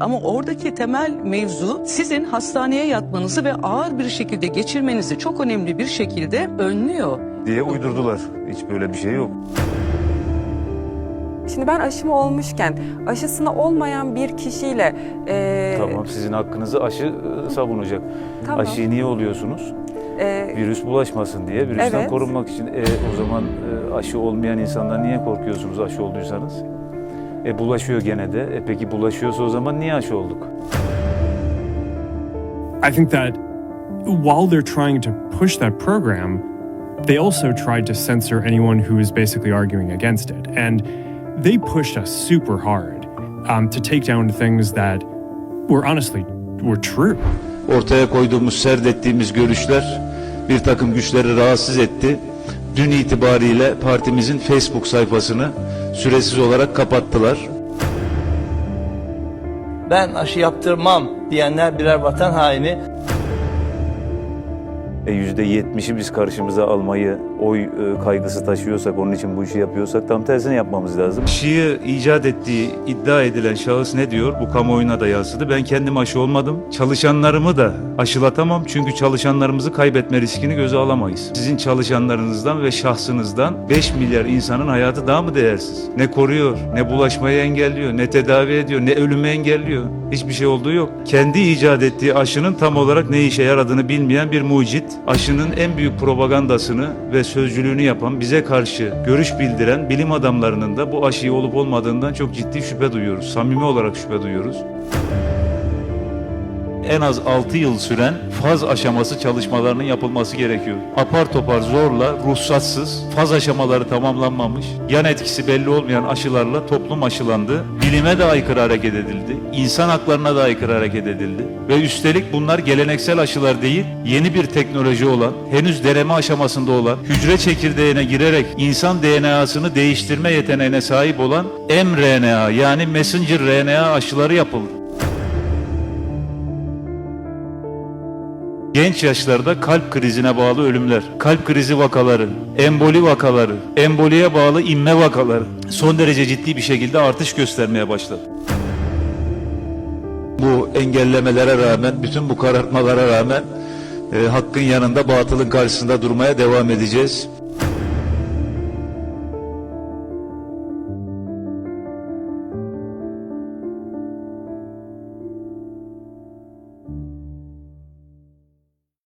Ama oradaki temel mevzu sizin hastaneye yatmanızı ve ağır bir şekilde geçirmenizi çok önemli bir şekilde önlüyor. diye uydurdular. Hiç böyle bir şey yok. Şimdi ben aşımı olmuşken aşısına olmayan bir kişiyle e, Tamam sizin hakkınızı aşı e, savunacak. Tamam. Aşıyı niye oluyorsunuz? e, Virüs bulaşmasın diye, virüsten Evet. korunmak için. E, o zaman e, aşı olmayan insandan niye korkuyorsunuz aşı olduysanız? E bulaşıyor gene de. E peki bulaşıyorsa o zaman niye aşı olduk? I think that while they're trying to push that program, they also tried to censor anyone who was basically arguing against it. And they pushed us super hard um, to take down things that were honestly were true. ortaya koyduğumuz, serdettiğimiz görüşler bir takım güçleri rahatsız etti. Dün itibariyle partimizin Facebook sayfasını süresiz olarak kapattılar. ben aşı yaptırmam diyenler birer vatan haini. E yüzde yetmişi biz karşımıza almayı oy e, kaygısı taşıyorsak, onun için bu işi yapıyorsak tam tersini yapmamız lazım. Aşıyı icat ettiği iddia edilen şahıs ne diyor? Bu kamuoyuna da yansıdı. Ben kendim aşı olmadım. Çalışanlarımı da aşılatamam. Çünkü çalışanlarımızı kaybetme riskini göze alamayız. Sizin çalışanlarınızdan ve şahsınızdan 5 milyar insanın hayatı daha mı değersiz? Ne koruyor, ne bulaşmayı engelliyor, ne tedavi ediyor, ne ölümü engelliyor. Hiçbir şey olduğu yok. Kendi icat ettiği aşının tam olarak ne işe yaradığını bilmeyen bir mucit, aşının en büyük propagandasını ve sözcülüğünü yapan, bize karşı görüş bildiren bilim adamlarının da bu aşıyı olup olmadığından çok ciddi şüphe duyuyoruz. Samimi olarak şüphe duyuyoruz. En az 6 yıl süren faz aşaması çalışmalarının yapılması gerekiyor. Apar topar zorla, ruhsatsız, faz aşamaları tamamlanmamış, yan etkisi belli olmayan aşılarla toplum aşılandı. Bilime de aykırı hareket edildi, insan haklarına da aykırı hareket edildi. Ve üstelik bunlar geleneksel aşılar değil, yeni bir teknoloji olan, henüz deneme aşamasında olan, hücre çekirdeğine girerek insan DNA'sını değiştirme yeteneğine sahip olan mRNA yani messenger RNA aşıları yapıldı. Genç yaşlarda kalp krizine bağlı ölümler, kalp krizi vakaları, emboli vakaları, emboliye bağlı inme vakaları son derece ciddi bir şekilde artış göstermeye başladı. Bu engellemelere rağmen, bütün bu karartmalara rağmen e, hakkın yanında batılın karşısında durmaya devam edeceğiz.